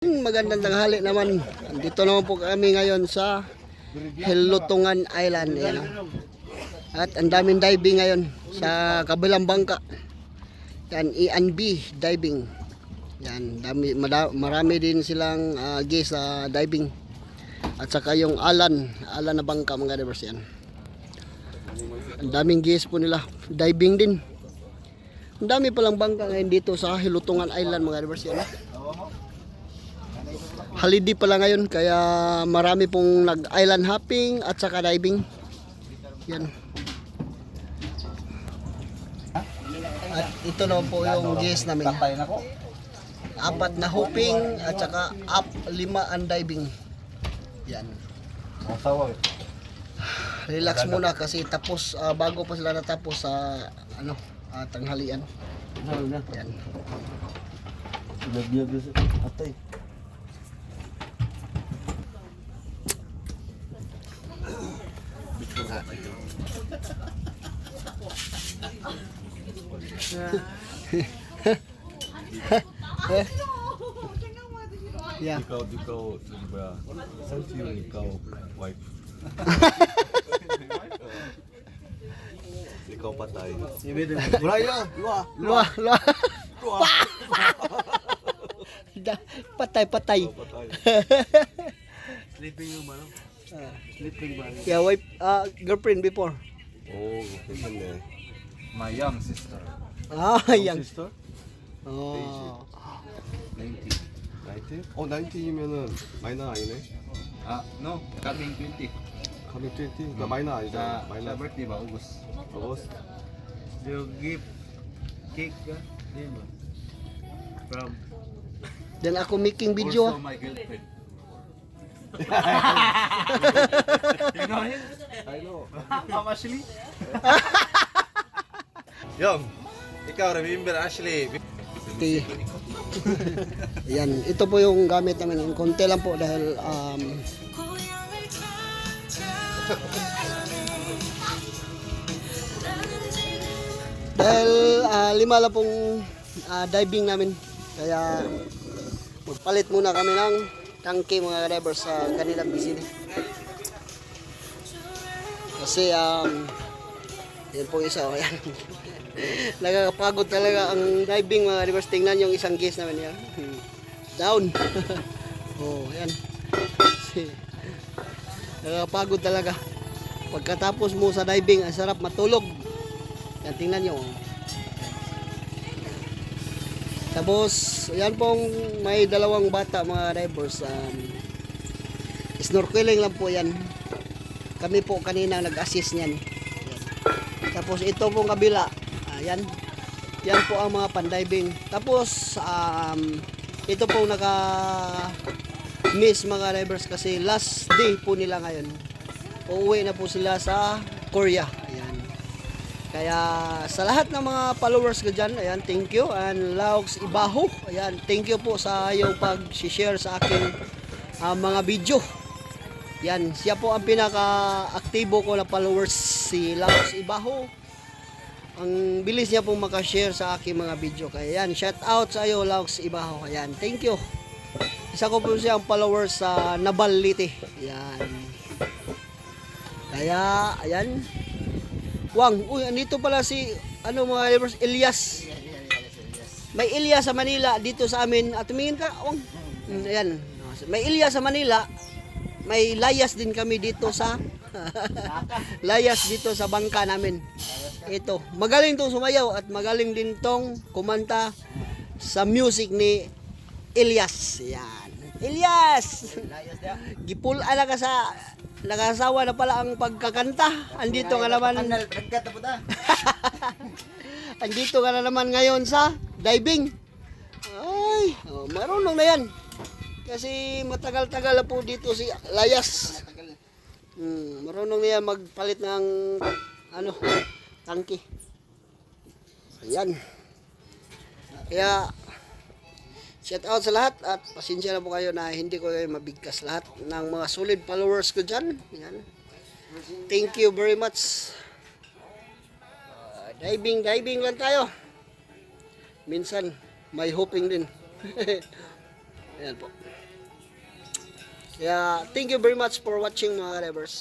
Magandang tanghali naman. Dito naman po kami ngayon sa Hilutungan Island. Ayan. At ang daming diving ngayon sa kabilang bangka. Yan, E&B diving. Yan, dami, marami din silang uh, guest sa diving. At saka yung Alan, Alan na bangka mga divers yan. Ang daming guest po nila. Diving din. Ang dami palang bangka ngayon dito sa Hilutungan Island mga divers yan. Holiday pala ngayon kaya marami pong nag-island hopping at saka diving. Yan. At ito na po yung guest namin. Apat na hopping at saka up lima ang diving. Yan. Relax muna kasi tapos ah, bago pa sila natapos sa ano ah, tanghalian. Yan. Atay. Yeah. Ikaw, ikaw, diba, saan si yung ikaw, wife? ikaw patay. Wala yan. Wala. Luwa, luwa. Da- patay, patay. Sleeping yung ba? Ah. Sleeping ba? Yeah, wife, ah, girlfriend before. Oo, ganyan eh. My young sister. Ah, yan. Sister? Oh. 90. 19? 어, 19이면은 마이너 아니네? Ah, no. Coming 20. 가면 20? 그러니까 마이너 Sa, 아니잖아. sa 마이너 birthday ba? August. 어거스트. You give cake ka? Di ba? From Then ako making video. also ah. my girlfriend. you know him? I know. Ma'am Ashley? 형, ikaw remember Ashley. Tea. Yan, ito po yung gamit namin. Konti lang po dahil um, dahil ah, lima lang pong ah, diving namin. Kaya magpalit muna kami ng tangke mga divers sa kanilang bisili. Kasi um, yan po isa. Oh, yan. Nakakapagod talaga ang diving mga divers. Tingnan yung isang case naman yan. Down. oh, yan. Si- Nakakapagod talaga. Pagkatapos mo sa diving, ang sarap matulog. Yan, tingnan nyo. oh. Tapos, yan pong may dalawang bata mga divers. Um, snorkeling lang po yan. Kami po kanina nag-assist niyan. Yan. Tapos ito pong kabila. Ayan. Yan po ang mga pandiving. Tapos um, ito pong naka miss mga divers kasi last day po nila ngayon. Uuwi na po sila sa Korea. Ayan. Kaya sa lahat ng mga followers ko dyan, ayan, thank you. And Laux Ibaho, ayan, thank you po sa iyong pag-share sa aking ah, mga video. Yan, siya po ang pinaka-aktibo ko na followers, si Laux Ibaho. Ang bilis niya pong makashare sa aking mga video. Kaya yan, shout out sa iyo, Laux Ibaho. Ayan, thank you. Isa ko po siyang followers sa Nabalite. Yan. Kaya, ayan. Wang, uy, andito pala si, ano mga followers, Elias. May Elias sa Manila, dito sa amin. At tumingin ka, Wang. Mm, Ayan. May Elias sa Manila, may layas din kami dito sa layas dito sa bangka namin. Ito, magaling tong sumayaw at magaling din tong kumanta sa music ni Elias. Yan. Elias! Gipul ala ka sa nakasawa na pala ang pagkakanta. Andito nga naman. Andito ka na naman ngayon sa diving. Ay, oh, marunong na yan. Kasi matagal-tagal na po dito si Layas. Hmm, marunong niya magpalit ng ano, tangki. Ayan. Kaya shout out sa lahat at pasensya na po kayo na hindi ko kayo mabigkas lahat ng mga solid followers ko dyan. Ayan. Thank you very much. Uh, diving, diving lang tayo. Minsan, may hoping din. Ayan po. Yeah, thank you very much for watching mga ka-divers.